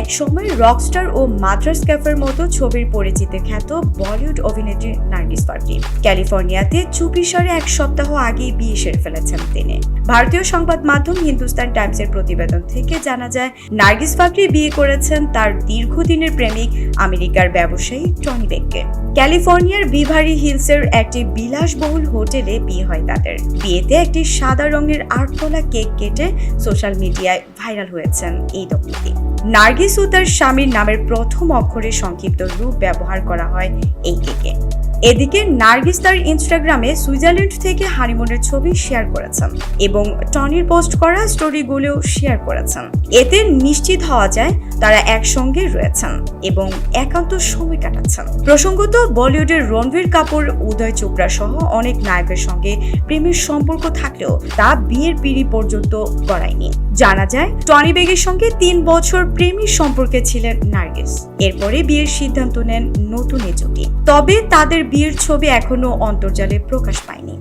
একসময় রকস্টার ও মাদ্রাস ক্যাফের মতো ছবির পরিচিতি খ্যাত বলিউড অভিনেত্রী নার্গিস ফাকরি ক্যালিফোর্নিয়াতে চুপিসারে এক সপ্তাহ আগেই বিয়ে সেরে ফেলেছেন তিনি। ভারতীয় সংবাদ মাধ্যম হিন্দুস্তান টাইমসের প্রতিবেদন থেকে জানা যায়, নার্গিস ফাকরি বিয়ে করেছেন তার দীর্ঘদিনের প্রেমিক আমেরিকার ব্যবসায়ী টনি বেককে। ক্যালিফোর্নিয়ার বিভারি হিলসের একটি বিলাসবহুল হোটেলে বিয়ে হয় তাদের। বিয়েতে একটি সাদা রঙের আটতলা কেক কেটে সোশ্যাল মিডিয়ায় ভাইরাল হয়েছেন এই দম্পতি। নার্গিস ও তার স্বামীর নামের প্রথম অক্ষরের সংক্ষিপ্ত রূপ ব্যবহার করা হয় এই কেকে এদিকে নার্গিস তার ইনস্টাগ্রামে সুইজারল্যান্ড থেকে হানিমুনের ছবি শেয়ার করেছেন এবং টনির পোস্ট করা স্টোরিগুলো শেয়ার করেছেন। এতে নিশ্চিত হওয়া যায় তারা একসঙ্গে রয়েছেন এবং একান্ত সময় কাটাচ্ছেন। প্রসঙ্গত বলিউডের রণবীর কাপুর, উদয় চোপড়া সহ অনেক নায়কের সঙ্গে প্রেমের সম্পর্ক থাকলেও তা বিয়ের পিড়ি পর্যন্ত গড়ায়নি। জানা যায়, টনি বেগের সঙ্গে তিন বছর প্রেমী সম্পর্কে ছিলেন নার্গিস। এরপরে বিয়ের সিদ্ধান্ত নেন নতুন এ তবে তাদের বিয়ের ছবি এখনও অন্তর্জালে প্রকাশ পায়নি।